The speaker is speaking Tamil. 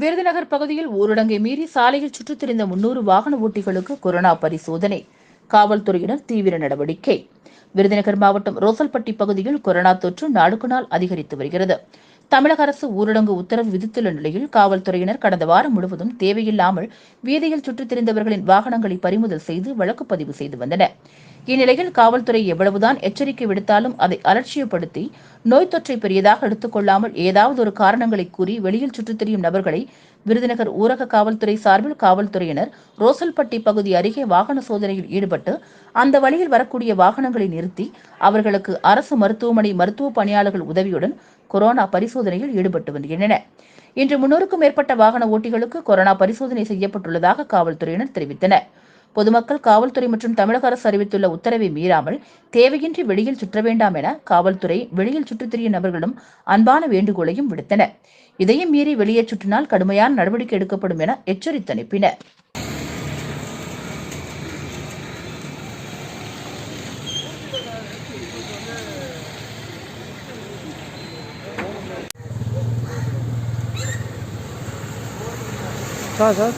விருதுநகர் பகுதியில் ஊரடங்கை மீறி சாலையில் சுற்றித் திரிந்த முன்னூறு வாகன ஓட்டிகளுக்கு கொரோனா பரிசோதனை. காவல்துறையினர் தீவிர நடவடிக்கை. விருதுநகர் மாவட்டம் ரோசல்பட்டி பகுதியில் கொரோனா தொற்று நாளுக்கு நாள் அதிகரித்து வருகிறது. தமிழக அரசு ஊரடங்கு உத்தரவு விதித்துள்ள நிலையில் காவல்துறையினர் கடந்த வாரம் முழுவதும் தேவையில்லாமல் வீதியில் சுற்றித் திரிந்தவர்களின் வாகனங்களை பறிமுதல் செய்து வழக்கு பதிவு செய்து வந்தனர். இந்நிலையில் காவல்துறை எவ்வளவுதான் எச்சரிக்கை விடுத்தாலும் அதை அலட்சியப்படுத்தி நோய் தொற்றை பெரியதாக எடுத்துக்கொள்ளாமல் ஏதாவது ஒரு காரணங்களை கூறி வெளியில் சுற்றித் திரியும் நபர்களை விருதுநகர் ஊரக காவல்துறை சார்பில் காவல்துறையினர் ரோசல்பட்டி பகுதி அருகே வாகன சோதனையில் ஈடுபட்டு அந்த வழியில் வரக்கூடிய வாகனங்களை நிறுத்தி அவர்களுக்கு அரசு மருத்துவமனை மருத்துவ பணியாளர்கள் உதவியுடன் கொரோனா பரிசோதனையில் ஈடுபட்டு வருகின்றனர் இன்று முன்னூறுக்கும் மேற்பட்ட வாகன ஓட்டிகளுக்கு கொரோனா பரிசோதனை செய்யப்பட்டுள்ளதாக காவல்துறையினர் தெரிவித்தனர். பொதுமக்கள் காவல்துறை மற்றும் தமிழக அரசு அறிவித்துள்ள உத்தரவை மீறாமல் தேவையின்றி வெளியில் சுற்ற வேண்டாம் என காவல்துறை வெளியில் சுற்றித் திரிய நபர்களும் அன்பான வேண்டுகோளையும் விடுத்தனர். இதையும் மீறி வெளியே சுற்றினால் கடுமையான நடவடிக்கை எடுக்கப்படும் என எச்சரித்து அனுப்பினர். tá, sağ.